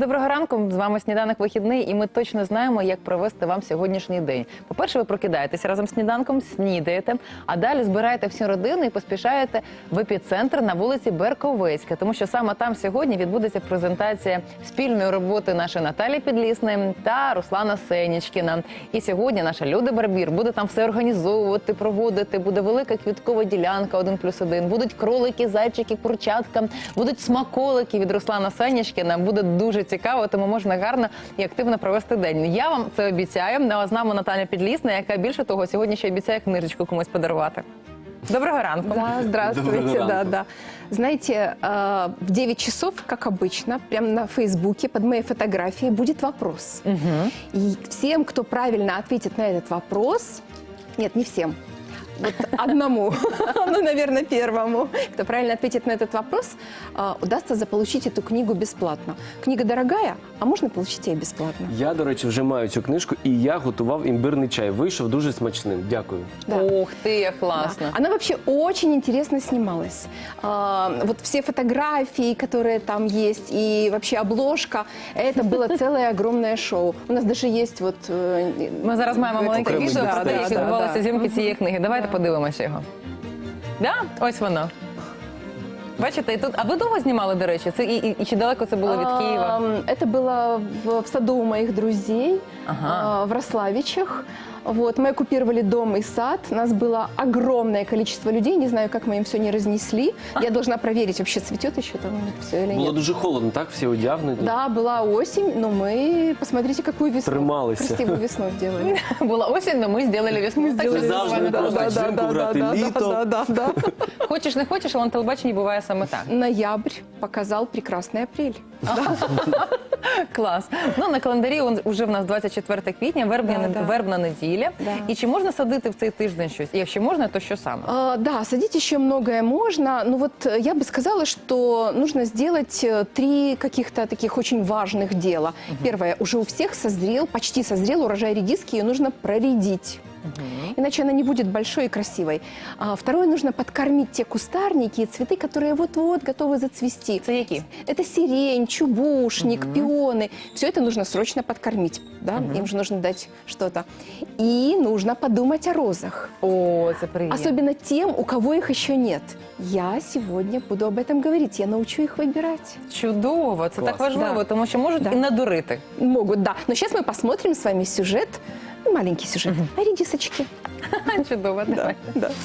Доброго ранку. З вами сніданок вихідний, і ми точно знаємо, як провести вам сьогоднішній день. По-перше, ви прокидаєтеся разом з сніданком, снідаєте, а далі збираєте всю родину і поспішаєте в епіцентр на вулиці Берковецька, тому що саме там сьогодні відбудеться презентація спільної роботи нашої Наталі Підлісної та Руслана Сенічкіна. І сьогодні наша Люда Барбір буде там все організовувати, проводити. Буде велика квіткова ділянка один плюс один. Будуть кролики, зайчики, курчатка, будуть смаколики від Руслана Сенічкіна. Буде дуже цікаво, тому можна гарно і активно провести день. Я вам це обіцяю. Ну, а з нами Наталя Підлісна, яка більше того сьогодні ще обіцяє книжечку комусь подарувати. Доброго ранку. Да, Доброго здравствуйте, да, ранку. да. Знаете, э, в 9 часов, как обычно, прямо на Фейсбуке под моей фотографией будет вопрос. И всем, кто правильно ответит на этот вопрос, нет, не всем, вот одному, ну, наверное, первому, кто правильно ответит на этот вопрос, э, удастся заполучить эту книгу бесплатно. Книга дорогая, а можно получить ее бесплатно. Я, до речі, вже маю цю книжку, і я готував імбирний чай. Вийшов дуже смачним. Дякую. Да. Ух ти, як класно. Да. Она вообще очень интересно снималась. А, вот все фотографии, которые там есть, и вообще обложка, это было целое огромное шоу. У нас даже есть вот... э, Ми зараз маємо маленьке Окремий відео про да, те, да, як да, відбувалися да. зйомки цієї книги. Давайте подивимося його. Да? Ось воно. Бачите, і тут. А ви довго знімали, до речі? Це і, і, і чи далеко це було від Києва? Ам, Это было в, в саду у моих друзей, Ага. а, в Рославичах. Вот, мы оккупировали дом и сад. Нас было огромное количество людей. Не знаю, как мы им все не разнесли. Я должна проверить, вообще цветет еще там все или Було нет. дуже холодно, так? Всі одягнуті. Да, была осень, но мы, посмотрите, какую весну. Тримались. Красивую весну сделали. Була осінь, але ми зробили весну. Так що Це завжди нормально. просто да, взимку да, грати, да, літо. Да, да, да. Хочеш, не хочеш, але на телебаченні буває саме так. Ноябрь показал прекрасный апрель. Клас. Ну на календарі он вже в нас 24 квітня, вербна, Да, да. вербна неділя. Да. І чи можна садити в цей тиждень щось? І Якщо можна, то що саме? А, да, садить еще многое можно. Ну вот э, я бы сказала, что нужно сделать э, три каких-то таких очень важных дела. Первое, уже у всех созрел, почти созрел урожай редиски, ее нужно проредить. Иначе она не будет большой и красивой. А, второе, нужно подкормить те кустарники и цветы, которые вот-вот готовы зацвести. Це які? Это сирень, чубушник, пионы. Все это нужно срочно подкормить. Да? Им же нужно дать что-то. И нужно подумать о розах. О, це приємно. Особенно тем, у кого их еще нет. Я сегодня буду об этом говорить. Я научу их выбирать. Чудово, це так Клас. важливо, Да. тому що можуть Да. і надурити. Могут, да. Но сейчас мы посмотрим с вами сюжет, ну, маленький сюжет, о редисочке. Чудово, давай. Да.